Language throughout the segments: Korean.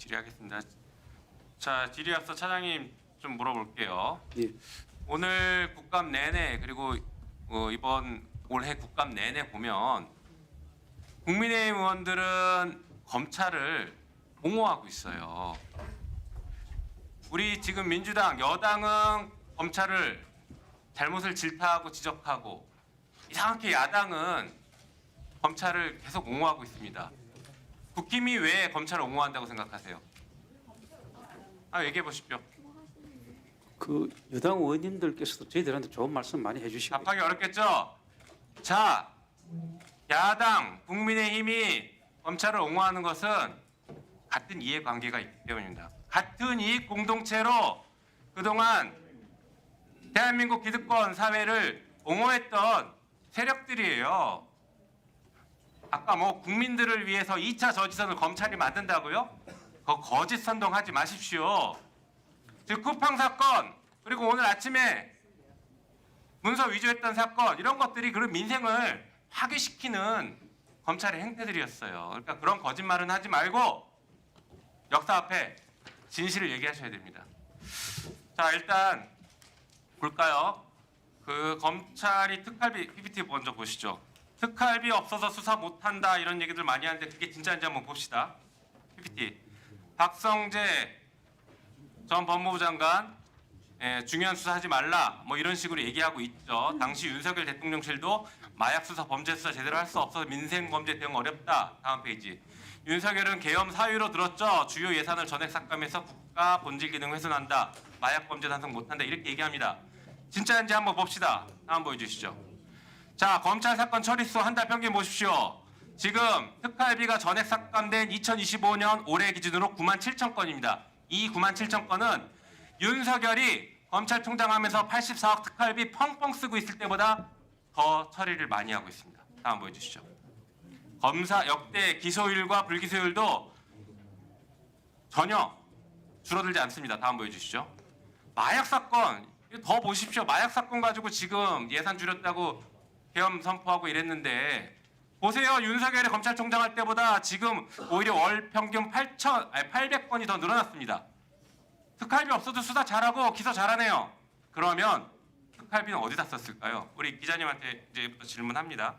질의하겠습니다. 자, 질의 앞서 차장님 좀 물어볼게요. 예. 오늘 국감 내내 그리고 어, 이번 올해 국감 내내 보면 국민의힘 의원들은 검찰을 옹호하고 있어요. 우리 지금 민주당 여당은 검찰을 잘못을 질타하고 지적하고 이상하게 야당은 검찰을 계속 옹호하고 있습니다. 국힘이 왜 검찰을 옹호한다고 생각하세요? 아 얘기해 보십시오. 그 여당 의원님들께서도 저희들한테 좋은 말씀 많이 해주시고 답하기 어렵겠죠? 자, 야당, 국민의힘이 검찰을 옹호하는 것은 같은 이해관계가 있기 때문입니다. 같은 이익 공동체로 그동안 대한민국 기득권 사회를 옹호했던 세력들이에요. 아까 뭐 국민들을 위해서 2차 저지선을 검찰이 만든다고요? 그 거짓 선동하지 마십시오. 즉 쿠팡 사건 그리고 오늘 아침에 문서 위조했던 사건 이런 것들이 그런 민생을 파괴시키는 검찰의 행태들이었어요. 그러니까 그런 거짓말은 하지 말고 역사 앞에 진실을 얘기하셔야 됩니다. 자 일단 볼까요? 그 검찰이 특활비 PPT 먼저 보시죠. 특활비 없어서 수사 못한다 이런 얘기들 많이 하는데 그게 진짜인지 한번 봅시다. PPT 박성재 전 법무부 장관 예, 중요한 수사하지 말라 뭐 이런 식으로 얘기하고 있죠. 당시 윤석열 대통령실도 마약 수사 범죄 수사 제대로 할 수 없어서 민생 범죄 대응 어렵다. 다음 페이지. 윤석열은 계엄 사유로 들었죠. 주요 예산을 전액 삭감해서 국가 본질 기능 훼손한다. 마약 범죄 단속 못한다. 이렇게 얘기합니다. 진짜인지 한번 봅시다. 다음 보여주시죠. 자 검찰 사건 처리수 한 달 평균 보십시오. 지금 특활비가 전액 삭감된 2025년 올해 기준으로 9만 7천 건입니다. 이 9만 7천 건은 윤석열이 검찰총장 하면서 84억 특활비 펑펑 쓰고 있을 때보다 더 처리를 많이 하고 있습니다. 다음 보여주시죠. 검사 역대 기소율과 불기소율도 전혀 줄어들지 않습니다. 다음 보여주시죠. 마약 사건 더 보십시오. 마약 사건 가지고 지금 예산 줄였다고 계엄 선포하고 이랬는데 보세요. 윤석열이 검찰총장 할 때보다 지금 오히려 월 평균 8천 아니 800건이 더 늘어났습니다. 특활비 없어도 수사 잘하고 기소 잘하네요. 그러면 특활비는 어디다 썼을까요? 우리 기자님한테 이제부터 질문합니다.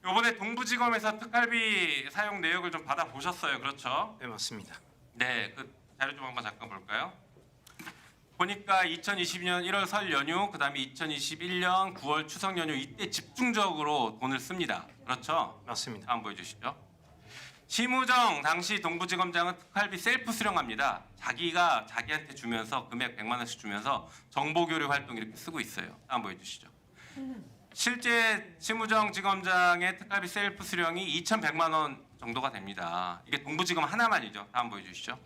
이번에 동부지검에서 특활비 사용 내역을 좀 받아 보셨어요, 그렇죠? 네 맞습니다. 네, 그 자료 좀 한번 잠깐 볼까요? 보니까 2022년 1월 설 연휴, 그다음에 2021년 9월 추석 연휴 이때 집중적으로 돈을 씁니다. 그렇죠? 맞습니다. 다음 보여주시죠. 심우정 당시 동부지검장은 특활비 셀프 수령합니다. 자기가 자기한테 주면서 금액 100만 원씩 주면서 정보 교류 활동 이렇게 쓰고 있어요. 다음 보여주시죠. 실제 심우정 지검장의 특활비 셀프 수령이 2,100만 원 정도가 됩니다. 이게 동부지검 하나만이죠. 다음 보여주시죠.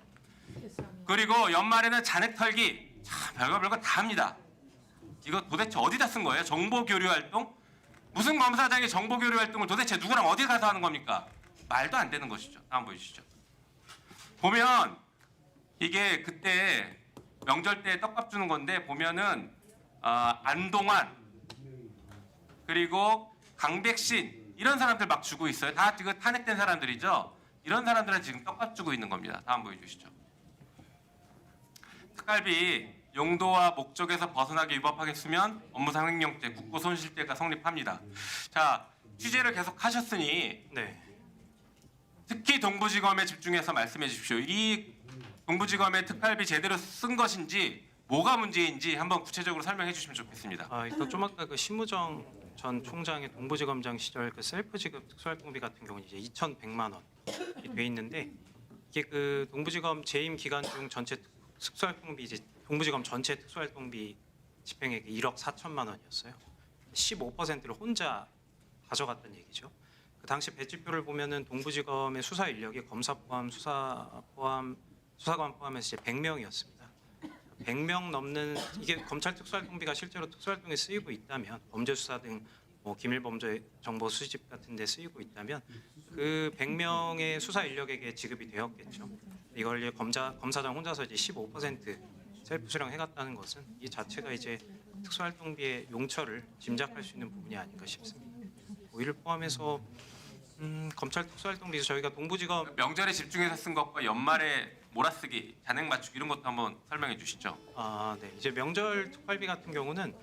그리고 연말에는 잔액 털기 참 별거 별거 다 합니다. 이거 도대체 어디다 쓴 거예요? 정보 교류 활동? 무슨 검사장이 정보 교류 활동을 도대체 누구랑 어디 가서 하는 겁니까? 말도 안 되는 것이죠. 다음 보여주시죠. 보면 이게 그때 명절 때 떡밥 주는 건데 보면은 아, 안동환 그리고 강백신 이런 사람들 막 주고 있어요. 다 지금 탄핵된 사람들이죠. 이런 사람들은 지금 떡밥 주고 있는 겁니다. 다음 보여주시죠. 특갈비 용도와 목적에서 벗어나게 위법하겠으면 업무상 횡령죄, 국고손실죄가 성립합니다. 자 취재를 계속 하셨으니 네. 특히 동부지검에 집중해서 말씀해 주십시오. 이 동부지검의 특활비 제대로 쓴 것인지 뭐가 문제인지 한번 구체적으로 설명해 주시면 좋겠습니다. 아, 이거 좀 아까 그 신무정 전 총장의 동부지검장 시절 그 셀프 지급 특수활동비 같은 경우는 이제 2,100만 원이 돼 있는데 이게 그 동부지검 재임 기간 중 전체 특- 특수활동비 이제 동부지검 전체 특수활동비 집행액이 1억 4천만 원이었어요. 15%를 혼자 가져갔던 얘기죠. 그 당시 배치표를 보면은 동부지검의 수사 인력이 검사 포함 수사 포함 수사관 포함해서 이제 100명이었습니다. 100명 넘는 이게 검찰 특수활동비가 실제로 특수활동에 쓰이고 있다면 범죄 수사 등 뭐 기밀 범죄 정보 수집 같은 데 쓰이고 있다면 그 100명의 수사 인력에게 지급이 되었겠죠. 이걸 검사 검사장 혼자서 이제 15% 셀프 수령 해갔다는 것은 이 자체가 이제 특수활동비의 용처를 짐작할 수 있는 부분이 아닌가 싶습니다. 뭐 이를 포함해서 음, 검찰 특수활동비 저희가 동부지검 명절에 집중해서 쓴 것과 연말에 몰아쓰기, 잔액 맞추기 이런 것도 한번 설명해 주시죠. 아, 네. 이제 명절 특활비 같은 경우는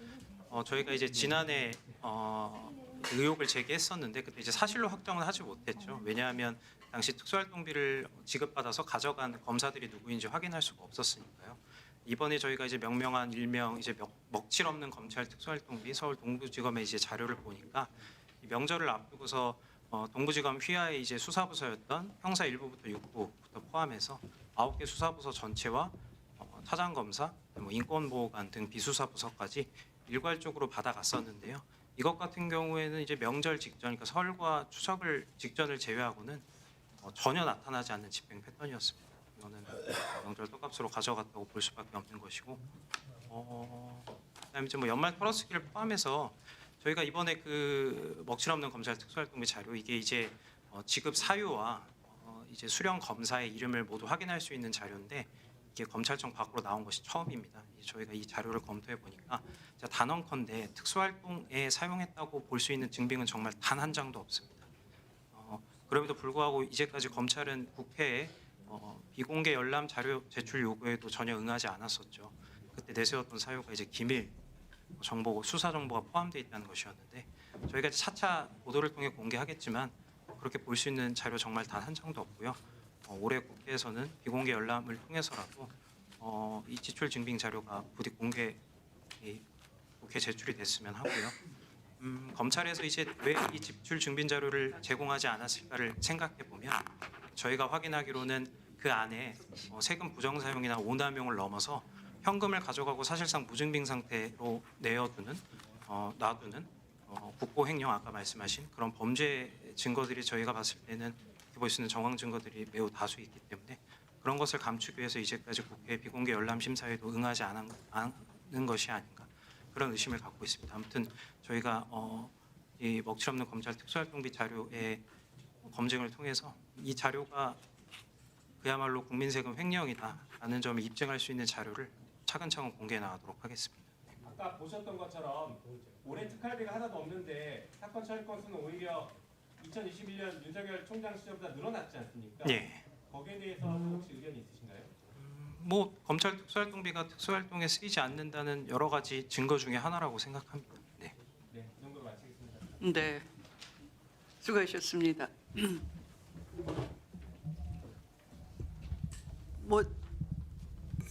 어, 저희가 이제 지난해 어, 의혹을 제기했었는데 그때 이제 사실로 확정은 하지 못했죠. 왜냐하면 당시 특수활동비를 지급받아서 가져간 검사들이 누구인지 확인할 수가 없었으니까요. 이번에 저희가 이제 명명한 일명 이제 먹, 먹칠 없는 검찰 특수활동비 서울 동부지검의 이제 자료를 보니까 이 명절을 앞두고서 어, 동부지검 휘하의 이제 수사부서였던 형사 1부부터 6부부터 포함해서 아홉 개 수사부서 전체와 어, 차장 검사, 뭐 인권보호관 등 비수사 부서까지 일괄적으로 받아갔었는데요. 이것 같은 경우에는 이제 명절 직전, 그러니까 설과 추석을 직전을 제외하고는 어, 전혀 나타나지 않는 집행 패턴이었습니다. 이거는 명절 떡값으로 가져갔다고 볼 수밖에 없는 것이고, 어, 그다음에 이제 뭐 연말 털어쓰기를 포함해서 저희가 이번에 그 먹칠 없는 검찰 특수활동비 자료 이게 이제 어, 지급 사유와 어, 이제 수령 검사의 이름을 모두 확인할 수 있는 자료인데 이게 검찰청 밖으로 나온 것이 처음입니다. 저희가 이 자료를 검토해 보니까 단언컨대 특수활동에 사용했다고 볼 수 있는 증빙은 정말 단 한 장도 없습니다. 어, 그럼에도 불구하고 이제까지 검찰은 국회에 어, 비공개 열람 자료 제출 요구에도 전혀 응하지 않았었죠. 그때 내세웠던 사유가 이제 기밀 정보, 수사 정보가 포함되어 있다는 것이었는데 저희가 차차 보도를 통해 공개하겠지만 그렇게 볼 수 있는 자료 정말 단 한 장도 없고요. 어, 올해 국회에서는 비공개 열람을 통해서라도 어, 이 지출 증빙 자료가 부디 공개 이 국회 제출이 됐으면 하고요. 음, 검찰에서 이제 왜 이 지출 증빙 자료를 제공하지 않았을까를 생각해 보면 저희가 확인하기로는 그 안에 어, 세금 부정 사용이나 오남용을 넘어서 현금을 가져가고 사실상 무증빙 상태로 내어두는 어, 놔두는 어, 국고 횡령 아까 말씀하신 그런 범죄 증거들이 저희가 봤을 때는 볼 수 있는 정황 증거들이 매우 다수 있기 때문에 그런 것을 감추기 위해서 이제까지 국회 비공개 열람 심사에도 응하지 않은, 것이 아닌가 그런 의심을 갖고 있습니다. 아무튼 저희가 어, 이 먹칠 없는 검찰 특수활동비 자료의 검증을 통해서 이 자료가 그야말로 국민 세금 횡령이다라는 점을 입증할 수 있는 자료를 차근차근 공개해 나가도록 하겠습니다. 아까 보셨던 것처럼 올해 특활비가 하나도 없는데 사건 처리 건수는 오히려 2021년 윤석열 총장 시절보다 늘어났지 않습니까? 예. 거기에 대해서 혹시 의견이 있으신가요? 뭐 검찰 특수활동비가 특수활동에 쓰이지 않는다는 여러 가지 증거 중에 하나라고 생각합니다. 네. 네, 이 정도로 마치겠습니다. 네, 수고하셨습니다. 뭐